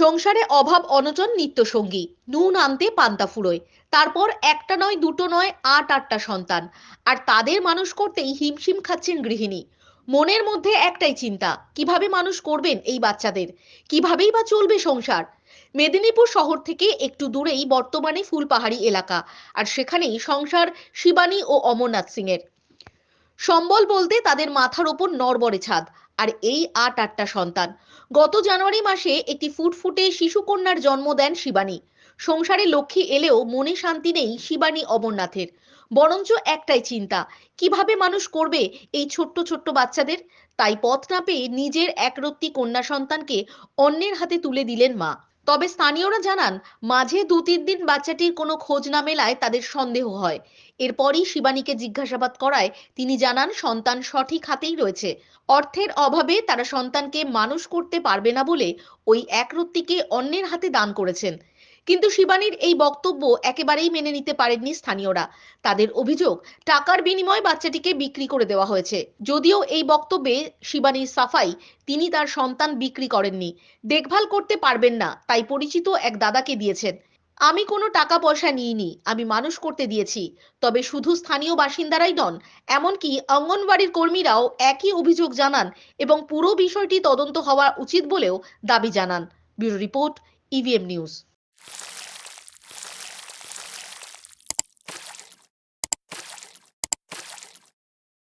সংসারে অভাব অনটন নিত্যসঙ্গী। নুন আনতে পান্তা ফুরোয়। তারপর একটা নয়, দুটো নয়, আট, আটটা সন্তান। আর তাদের মানুষ করতেই হিমশিম খাচ্ছেন গৃহিণী। মনের মধ্যে একটাই চিন্তা, কীভাবে মানুষ করবেন এই বাচ্চাদের? কিভাবেই বা চলবে সংসার? মেদিনীপুর শহর থেকে একটু দূরেই বর্তমানে ফুলপাহাড়ি এলাকা। আর সেখানেই সংসার শিবানী ও অমরনাথ সিংয়ের। সম্বল বলতে তাদের মাথার ওপর নড়বড়ে ছাদ। আর এই আট আটটা সন্তান। গত জানুয়ারি মাসে একটি ফুটফুটে শিশুকন্যার জন্ম দেন শিবানী। সংসারে লক্ষ্মী এলেও মনে শান্তি নেই শিবানী অমরনাথের। বরঞ্চ একটাই চিন্তা, কীভাবে মানুষ করবে এই ছোট্ট ছোট্ট বাচ্চাদের? তাই পথ না পেয়ে নিজের একরত্তি কন্যা সন্তানকে অন্যের হাতে তুলে দিলেন মা। তবে স্থানীয়রা জানান, মাঝে দু তিন দিন বাচ্চাটির কোনো খোঁজ না মেলায় তাদের সন্দেহ হয়। এরপরই শিবানীকে জিজ্ঞাসাবাদ করায় তিনি জানান, সন্তান সঠিক হাতেই রয়েছে। অর্থের অভাবে তারা সন্তানকে মানুষ করতে পারবে না বলে ওই একরত্তিকে অন্যের হাতে দান করেছেন। কিন্তু শিবানীর এই বক্তব্য একেবারেই মেনে নিতে পারেননি স্থানীয়রা। তাদের অভিযোগ, টাকার বিনিময়ে বাচ্চাটিকে বিক্রি করে দেওয়া হয়েছে। যদিও এই বক্তব্যে শিবানীর সাফাই, তিনি তার সন্তান বিক্রি করেননি। দেখভাল করতে পারবেন না, তাই পরিচিত এক দাদাকে দিয়েছেন। আমি কোনো টাকা পয়সা নিইনি, আমি মানুষ করতে দিয়েছি। তবে শুধু স্থানীয় বাসিন্দারাই নন, এমনকি অঙ্গনবাড়ির কর্মীরাও একই অভিযোগ জানান এবং পুরো বিষয়টি তদন্ত হওয়া উচিত বলেও দাবি জানান। Bureau report EVM news you